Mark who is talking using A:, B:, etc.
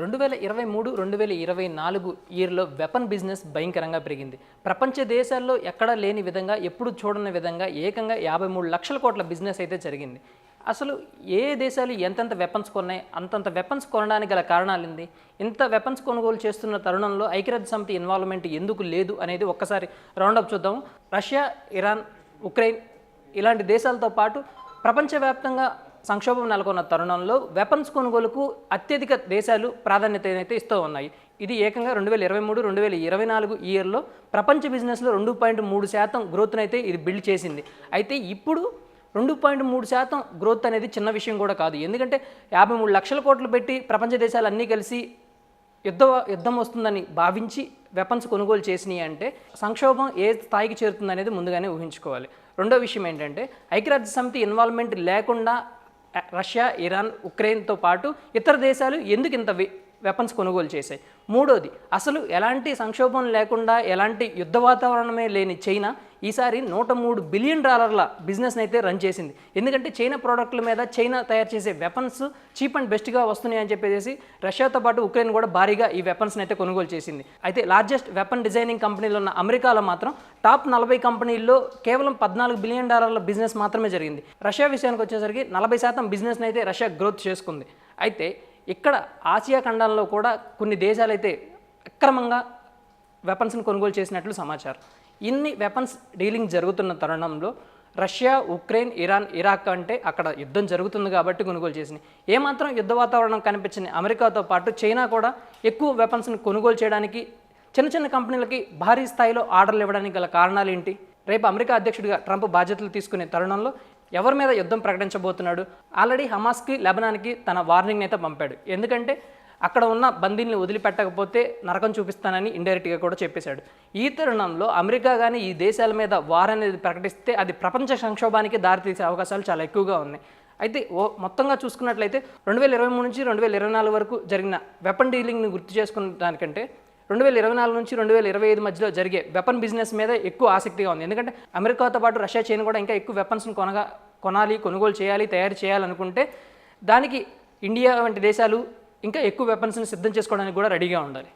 A: రెండు వేల ఇరవై మూడు రెండు వేల ఇరవై నాలుగు ఇయర్లో వెపన్ బిజినెస్ భయంకరంగా పెరిగింది. ప్రపంచ దేశాల్లో ఎక్కడా లేని విధంగా ఎప్పుడు చూడని విధంగా ఏకంగా యాభై మూడు లక్షల కోట్ల బిజినెస్ అయితే జరిగింది. అసలు ఏ దేశాలు ఎంతెంత వెపన్స్ కొన్నాయి అంతంత వెపన్స్ కొనడానికి గల కారణాలు ఏంది? ఇంత వెపన్స్ కొనుగోలు చేస్తున్న తరుణంలో ఐక్యరాజ్య సమితి ఇన్వాల్వ్మెంట్ ఎందుకు లేదు అనేది ఒక్కసారి రౌండప్ చూద్దాం. రష్యా ఇరాన్ ఉక్రెయిన్ ఇలాంటి దేశాలతో పాటు ప్రపంచవ్యాప్తంగా సంక్షోభం నెలకొన్న తరుణంలో వెపన్స్ కొనుగోలుకు అత్యధిక దేశాలు ప్రాధాన్యతనైతే ఇస్తూ ఉన్నాయి. ఇది ఏకంగా రెండు వేల ఇరవై మూడు రెండు వేల ఇరవై నాలుగు ఇయర్లో ప్రపంచ బిజినెస్లో రెండు పాయింట్ మూడు శాతం గ్రోత్నైతే ఇది బిల్డ్ చేసింది. అయితే ఇప్పుడు రెండు పాయింట్ మూడు శాతం గ్రోత్ అనేది చిన్న విషయం కూడా కాదు. ఎందుకంటే యాభై మూడు లక్షల కోట్లు పెట్టి ప్రపంచ దేశాలు అన్నీ కలిసి యుద్ధ యుద్ధం వస్తుందని భావించి వెపన్స్ కొనుగోలు చేసినాయి అంటే సంక్షోభం ఏ స్థాయికి చేరుతుందనేది ముందుగానే ఊహించుకోవాలి. రెండో విషయం ఏంటంటే ఐక్యరాజ్య సమితి ఇన్వాల్వ్మెంట్ లేకుండా రష్యా ఇరాన్ ఉక్రెయిన్తో పాటు ఇతర దేశాలు ఎందుకు ఇంత వె- వెపన్స్ కొనుగోలు చేశాయి? మూడోది అసలు ఎలాంటి సంక్షోభం లేకుండా ఎలాంటి యుద్ధ వాతావరణమే లేని చైనా ఈసారి నూట మూడు బిలియన్ డాలర్ల బిజినెస్ని అయితే రన్ చేసింది. ఎందుకంటే చైనా ప్రోడక్ట్ల మీద చైనా తయారు చేసే వెపన్స్ చీప్ అండ్ బెస్ట్గా వస్తున్నాయి అని చెప్పేసి రష్యాతో పాటు ఉక్రెయిన్ కూడా భారీగా ఈ వెపన్స్ని అయితే కొనుగోలు చేసింది. అయితే లార్జెస్ట్ వెపన్ డిజైనింగ్ కంపెనీలు ఉన్న అమెరికాలో మాత్రం టాప్ నలభై కంపెనీల్లో కేవలం పద్నాలుగు బిలియన్ డాలర్ల బిజినెస్ మాత్రమే జరిగింది. రష్యా విషయానికి వచ్చేసరికి నలభై శాతం బిజినెస్ని అయితే రష్యా గ్రోత్ చేసుకుంది. అయితే ఇక్కడ ఆసియా ఖండంలో కూడా కొన్ని దేశాలైతే అక్రమంగా వెపన్స్ని కొనుగోలు చేసినట్లు సమాచారం. ఇన్ని వెపన్స్ డీలింగ్ జరుగుతున్న తరుణంలో రష్యా ఉక్రెయిన్ ఇరాన్ ఇరాక్ అంటే అక్కడ యుద్ధం జరుగుతుంది కాబట్టి కొనుగోలు చేసింది. ఏమాత్రం యుద్ధ వాతావరణం కనిపించింది అమెరికాతో పాటు చైనా కూడా ఎక్కువ వెపన్స్ని కొనుగోలు చేయడానికి చిన్న చిన్న కంపెనీలకి భారీ స్థాయిలో ఆర్డర్లు ఇవ్వడానికి గల కారణాలు ఏంటి? రేపు అమెరికా అధ్యక్షుడిగా ట్రంప్ బాధ్యతలు తీసుకునే తరుణంలో ఎవరి మీద యుద్ధం ప్రకటించబోతున్నాడు? ఆల్రెడీ హమాస్కి లెబనాన్కి తన వార్నింగ్ అయితే పంపాడు. ఎందుకంటే అక్కడ ఉన్న బందీల్ని వదిలిపెట్టకపోతే నరకం చూపిస్తానని ఇండైరెక్ట్గా కూడా చెప్పేశాడు. ఈ తరుణంలో అమెరికా కానీ ఈ దేశాల మీద వార్ అనేది ప్రకటిస్తే అది ప్రపంచ సంక్షోభానికి దారితీసే అవకాశాలు చాలా ఎక్కువగా ఉన్నాయి. అయితే ఓ మొత్తంగా చూసుకున్నట్లయితే రెండు వేల ఇరవై మూడు నుంచి రెండు వేల ఇరవై నాలుగు వరకు జరిగిన వెపన్ డీలింగ్ని గుర్తు చేసుకున్న దానికంటే రెండు వేల ఇరవై నాలుగు నుంచి రెండు వేల ఇరవై ఐదు మధ్యలో జరిగే వెపన్ బిజినెస్ మీద ఎక్కువ ఆసక్తిగా ఉంది. ఎందుకంటే అమెరికాతో పాటు రష్యా చైనా కూడా ఇంకా ఎక్కువ వెపన్స్ని కొనగా కొనాలి కొనుగోలు చేయాలి తయారు చేయాలనుకుంటే దానికి ఇండియా వంటి దేశాలు ఇంకా ఎక్కువ వెపన్స్ని సిద్ధం చేసుకోవడానికి కూడా రెడీగా ఉండాలి.